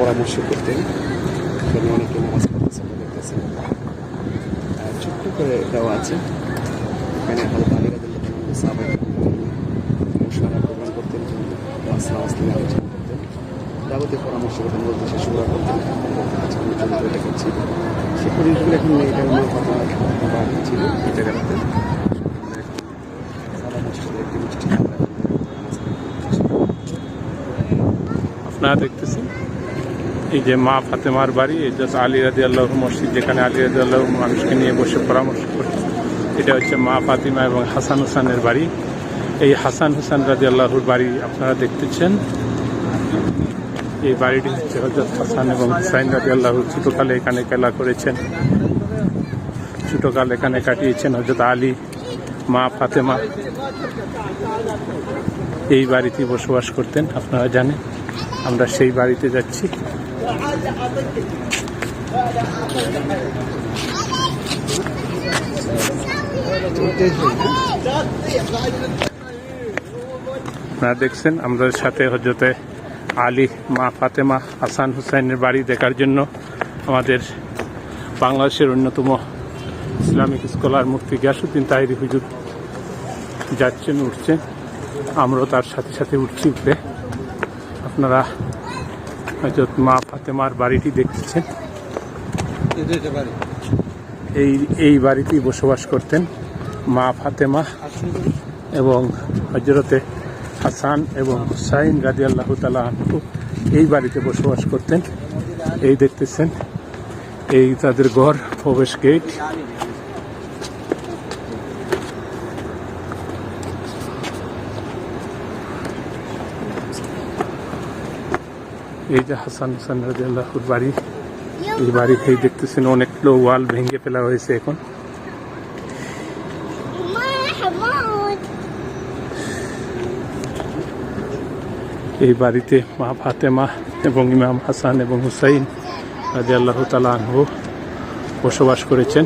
পরামর্শ করতেন। এখানে অনেকে নামাজ পড়তেছে আমরা দেখতেছি আর ছোট্ট করে দেওয়া আছে। এখানে হয়তো আলী রাদিল্লাহ সাহাবাই মুশারা প্রদান করতেন আসলাম আলোচনা করতেন। যাবতীয় পরামর্শ করতেন বলতে সে শুরু করতেন দেখাচ্ছি সে পরিবেশগুলো এখন নেই, এটা আমার কথা ছিল এই জায়গাটাতে। আপনারা দেখতেছেন? এই যে মা ফাতেমার বাড়ি, এই যে আলী রাজি আল্লাহ মসজিদ, যেখানে আলী রাজি আল্লাহ মানুষকে নিয়ে বসে পরামর্শ করছে। এটা হচ্ছে মা ফাতিমা এবং হাসান হুসানের বাড়ি। এই হাসান হুসান রাজি আল্লাহর বাড়ি আপনারা দেখতেছেন। এই বাড়িটি হচ্ছে হজরত হাসান এবং হুসাইন রাজি আল্লাহ ছোটকালে এখানে খেলা করেছেন। ছোটকাল এখানে কাটিয়েছেন হজরত আলী, মা ফাতেমা। এই বাড়িতে বসবাস করতেন, আপনারা জানেন। আমরা সেই বাড়িতে যাচ্ছি। দেখছেন, আমাদের সাথে হজরতে আলী, মা ফাতেমা, হাসান হুসাইনের বাড়ি দেখার জন্য আমাদের বাংলাদেশের অন্যতম ইসলামিক স্কলার মুফতি গিয়াসুদ্দিন তাহিরি হুজুর যাচ্ছেন, উঠছেন। আমরাও তার সাথে সাথে উঠছি উপরে আপনারা মা ফাতেমার বাড়িটি দেখতেছেন এই এই বাড়িতেই বসবাস করতেন মা ফাতেমা এবং হজরতে হাসান এবং হুসাইন রাজি আল্লাহ তালা এই বাড়িতে বসবাস করতেন। এই দেখতেছেন, এই তাদের ঘর প্রবেশ গেট। এই যে হাসান হুসান রাজিয়াল্লাহুর বাড়ি, এই বাড়ি থেকে দেখতেছেন অনেকগুলো ওয়াল ভেঙে ফেলা হয়েছে এখন। এই বাড়িতে মা ফাতেমা এবং ইমাম হাসান এবং হুসাইন রাজি আল্লাহ তালা বসবাস করেছেন।